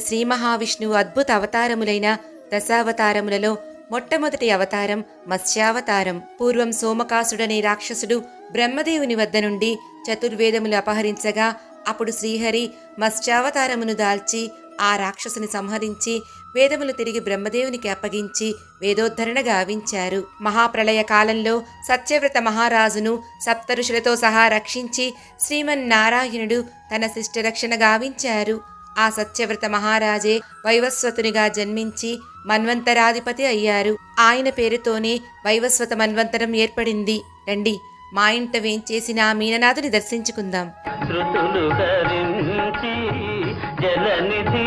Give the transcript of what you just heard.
శ్రీ మహావిష్ణువు అద్భుత అవతారములైన దశావతారములలో మొట్టమొదటి అవతారం మత్స్యావతారం. పూర్వం సోమకాసుడనే రాక్షసుడు బ్రహ్మదేవుని వద్ద నుండి చతుర్వేదములు అపహరించగా అప్పుడు శ్రీహరి మత్స్యావతారమును దాల్చి ఆ రాక్షసుని సంహరించి వేదములు తిరిగి బ్రహ్మదేవునికి అప్పగించి వేదోద్ధరణ గావించారు. మహాప్రళయ కాలంలో సత్యవ్రత మహారాజును సప్తఋషులతో సహా రక్షించి శ్రీమన్నారాయణుడు తన శిష్ట రక్షణ గావించారు. ఆ సత్యవ్రత మహారాజే వైవస్వతునిగా జన్మించి మన్వంతరాధిపతి అయ్యారు. ఆయన పేరుతోనే వైవస్వత మన్వంతరం ఏర్పడింది. రండి మా ఇంట వేంచేసిన మీననాథుని దర్శించుకుందాం. జలనిధి